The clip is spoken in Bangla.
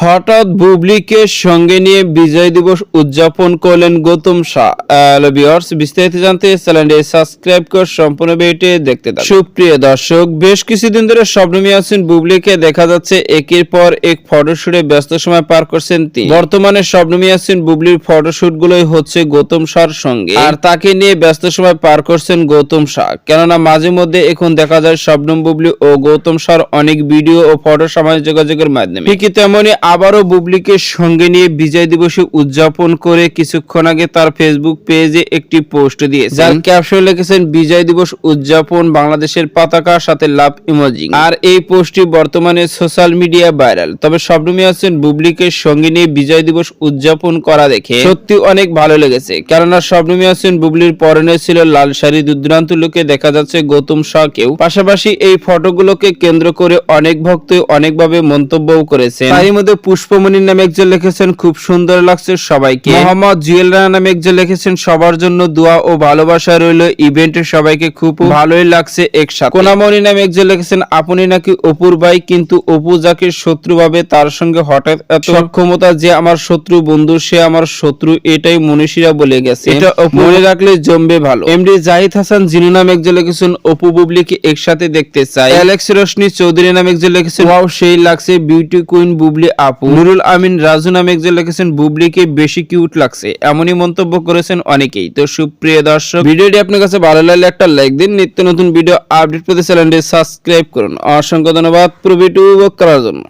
হঠাৎ বুবলিকে সঙ্গে নিয়ে বিজয় দিবস উদযাপন করলেন গৌতম শাহ বিস্তারিত জানতে চ্যানেলটি সাবস্ক্রাইব করে সম্পূর্ণ ভিডিওটি দেখতে থাকুন। সুপ্রিয় দর্শক, বেশ কিছুদিন ধরে স্বপ্নমী আছেন বুবলিকে, দেখা যাচ্ছে একের পর এক ফটোশুটে ব্যস্ত সময় পার করছেন তিনি। বর্তমানে স্বপ্নমী আছেন বুবলির ফটোশুট গুলোই হচ্ছে গৌতম শাহর সঙ্গে। আর তাকে নিয়ে ব্যস্ত সময় পার করছেন গৌতম শাহ কেননা মাঝে মধ্যে এখন দেখা যায় শবনম বুবলি ও গৌতম শাহর অনেক ভিডিও ও ফটো সামাজিক যোগাযোগের মাধ্যমে। ঠিকই তেমনি আবারও বুবলিকে সঙ্গে নিয়ে বিজয় দিবসে উদযাপন করে কিছুক্ষণ আগে তার ফেসবুক পেজে একটি পোস্ট দিয়েছে যার ক্যাপশন লিখেছেন বিজয় দিবস উদযাপন বাংলাদেশের পতাকার সাথে লাভ ইমোজি। আর এই পোস্টটি বর্তমানে সোশ্যাল মিডিয়া ভাইরাল তবে শবনমী হাসান বুবলিকে সঙ্গে নিয়ে বিজয় দিবস উদযাপন করা দেখে সত্যি অনেক ভালো লেগেছে। কেননা শবনমী হাসান বুবলির পরনে ছিল লাল শাড়ি দুর্দান্ত লোকে দেখা যাচ্ছে গৌতম শাহকেও। পাশাপাশি এই ফটোগুলোকে কেন্দ্র করে অনেক ভক্ত অনেকভাবে মন্তব্যও করেছেন। তারই মধ্যে পুষ্পমণি নামে একজন লিখেছেন খুব সুন্দর লাগছে সবাইকে। মোহাম্মদ জুয়েল রানা নামে একজন লিখেছেন সবার জন্য দোয়া ও ভালোবাসা রইল ইভেন্টে সবাইকে খুব ভালোই লাগছে একসাথে। কোনামণি নামে একজন লিখেছেন আপনি নাকি অপুর ভাই কিন্তু অপু যাকে শত্রু ভাবে তার সঙ্গে হঠাৎ এত সক্ষমতা যে আমার শত্রু বন্ধু সে আমার শত্রু এটাই মনীষীরা বলে গেছে। এটা মনে রাখলে জমবে ভালো। এমডি জাহিদ হাসান জিনু নামে একজন লিখেছেন অপু বুবলিকে একসাথে দেখতে চাই। অ্যালেক্স রোশনি চৌধুরী নামে একজন লিখেছেন ওয়াও সেই লাগছে বিউটি কুইন বুবলি আপু। নুরুল আমিন, রাজু নামে একজন লিখেছেন, বুবলিকে বেশি কিউট লাগছে। এমনই মন্তব্য করেছেন অনেকেই। তো সুপ্রিয় দর্শক, ভিডিওটি আপনার কাছে ভালো লাগলে একটা লাইক দিন। নিত্য নতুন ভিডিও আপডেট পেতে চ্যানেলটি সাবস্ক্রাইব করুন। অসংখ্য ধন্যবাদ প্রভিটু করার জন্য।